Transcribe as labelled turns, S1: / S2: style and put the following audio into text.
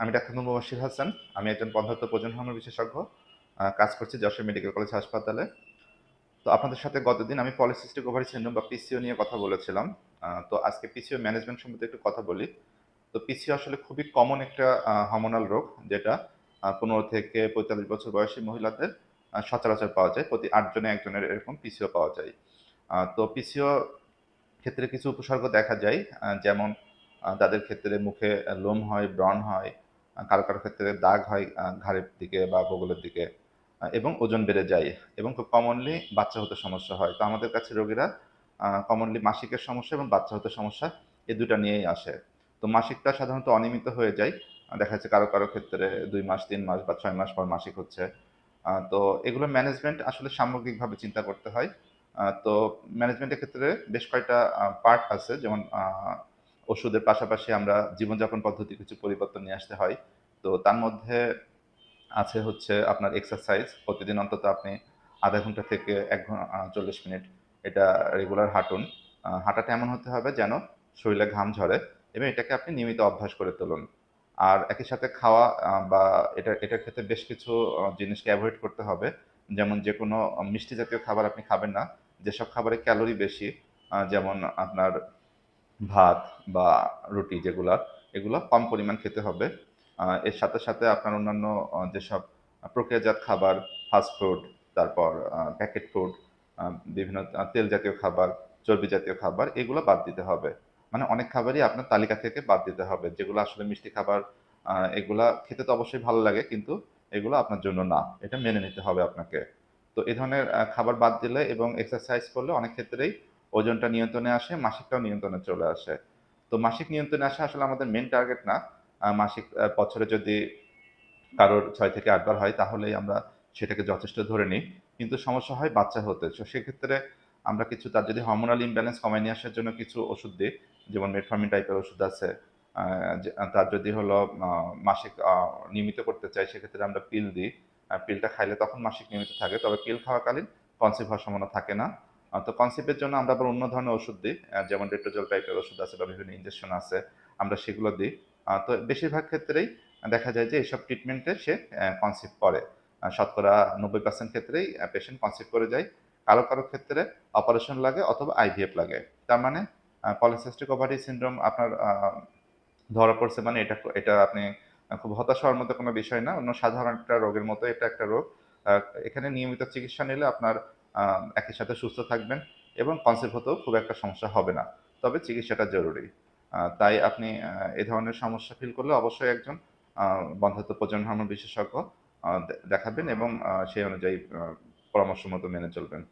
S1: আমি ডাক্তার নূর মুবাশির হাসান, আমি একজন বন্ধাত্ম প্রজন হরমোন বিশেষজ্ঞ কাজ করছি যশোর মেডিকেল কলেজ হাসপাতালে। তো আপনাদের সাথে গতদিন আমি পলিসিস্টিক ওভারি সিন্ড্রোম বা পিসিও নিয়ে কথা বলেছিলাম। তো আজকে পিসিও ম্যানেজমেন্ট সম্বন্ধে একটু কথা বলি। তো পিসিও আসলে খুবই কমন একটা হরমোনাল রোগ যেটা পনেরো থেকে পঁয়তাল্লিশ বছর বয়সী মহিলাদের সচরাচর পাওয়া যায়। প্রতি আটজনে একজনের এরকম পিসিও পাওয়া যায়। তো পিসিও ক্ষেত্রে কিছু উপসর্গ দেখা যায় যেমন তাদের ক্ষেত্রে মুখে লোম হয়, ব্রণ হয় কারও কারও ক্ষেত্রে দাগ হয় ঘাড়ের দিকে বা বগলের দিকে এবং ওজন বেড়ে যায় এবং খুব কমনলি বাচ্চা হতে সমস্যা হয়। তো আমাদের কাছে রোগীরা কমনলি মাসিকের সমস্যা এবং বাচ্চা হতে সমস্যা এই দুটা নিয়েই আসে। তো মাসিকটা সাধারণত অনিয়মিত হয়ে যায়। দেখা যাচ্ছে কারও কারও ক্ষেত্রে দুই মাস, তিন মাস বা ছয় মাস পর মাসিক হচ্ছে। তো এগুলো ম্যানেজমেন্ট আসলে সামগ্রিকভাবে চিন্তা করতে হয়। তো ম্যানেজমেন্টের ক্ষেত্রে বেশ কয়েকটা পার্ট আছে। যেমন ওষুধের পাশাপাশি আমরা জীবনযাপন পদ্ধতি কিছু পরিবর্তন নিয়ে আসতে হয়। তো তার মধ্যে আছে হচ্ছে আপনার এক্সারসাইজ প্রতিদিন অন্তত আপনি আধা ঘণ্টা থেকে এক ঘণ্টা চল্লিশ মিনিট এটা রেগুলার হাঁটুন। হাঁটাটা এমন হতে হবে যেন শরীরে ঘাম ঝরে এবং এটাকে আপনি নিয়মিত অভ্যাস করে তুলুন। আর একই সাথে খাওয়া বা এটা, এটার ক্ষেত্রে বেশ কিছু জিনিসকে অ্যাভয়েড করতে হবে। যেমন যে কোনো মিষ্টি জাতীয় খাবার আপনি খাবেন না, যেসব খাবারে ক্যালোরি বেশি যেমন আপনার ভাত বা রুটি যেগুলা, এগুলো কম পরিমাণ খেতে হবে। এর সাথে সাথে আপনার অন্যান্য যেসব প্রক্রিয়াজাত খাবার ফাস্ট ফুড তারপর প্যাকেট ফুড বিভিন্ন তেল জাতীয় খাবার, চর্বি জাতীয় খাবার, এগুলো বাদ দিতে হবে। মানে অনেক খাবারই আপনার তালিকা থেকে বাদ দিতে হবে। যেগুলো আসলে মিষ্টি খাবার এগুলা খেতে তো অবশ্যই ভালো লাগে, কিন্তু এগুলো আপনার জন্য না। এটা মেনে নিতে হবে আপনাকে। তো এই ধরনের খাবার বাদ দিলে এবং এক্সারসাইজ করলে অনেক ক্ষেত্রেই ওজনটা নিয়ন্ত্রণে আসে, মাসিকটাও নিয়ন্ত্রণে চলে আসে। তো মাসিক নিয়ন্ত্রণে আসা আসলে আমাদের মেন টার্গেট না। মাসিক বছরে যদি কারোর ছয় থেকে আটবার হয়, তাহলেই আমরা সেটাকে যথেষ্ট ধরে নিই। কিন্তু সমস্যা হয় বাচ্চা হতে। তো সেক্ষেত্রে আমরা কিছু, তার যদি হরমোনাল ইমব্যালেন্স কমায় নিয়ে আসার জন্য কিছু ওষুধ দিই, যেমন মেটফর্মিন টাইপের ওষুধ আছে। তার যদি হলো মাসিক নিয়মিত করতে চাই সেক্ষেত্রে আমরা পিল দিই। পিলটা খাইলে তখন মাসিক নিয়মিত থাকে। তবে পিল খাওয়াকালীন কনসিভ হওয়ার সম্ভাবনা থাকে না। তো কনসিভের জন্য আমরা আবার অন্য ধরনের ওষুধ দিই যেমন ডেট্রোজল টাইপের ওষুধ আছে বা বিভিন্ন ইঞ্জেকশন আছে, আমরা সেগুলো দিই। তো বেশিরভাগ ক্ষেত্রেই দেখা যায় যে এইসব ট্রিটমেন্টে সে কনসিভ করে। শতকরা নব্বই পার্সেন্ট ক্ষেত্রেই পেশেন্ট কনসিভ করে যায়। কারও কারও ক্ষেত্রে অপারেশন লাগে অথবা আইভিএফ লাগে। তার মানে পলিসিস্টিক ওভারি সিনড্রোম আপনার ধরা পড়ছে মানে এটা এটা আপনি খুব হতাশ হওয়ার মতো কোনো বিষয় না। অন্য সাধারণ একটা রোগের মতো এটা একটা রোগ। এখানে নিয়মিত চিকিৎসা নিলে আপনার একই সাথে সুস্থ থাকবেন এবং কনসেপ্ট হতেও খুব একটা সমস্যা হবে না। তবে চিকিৎসাটা জরুরি। তাই আপনি এ ধরনের সমস্যা ফিল করলে অবশ্যই একজন বন্ধাত্ব প্রজন হরমোন বিশেষজ্ঞ দেখাবেন এবং সেই অনুযায়ী পরামর্শ মতো মেনে চলবেন।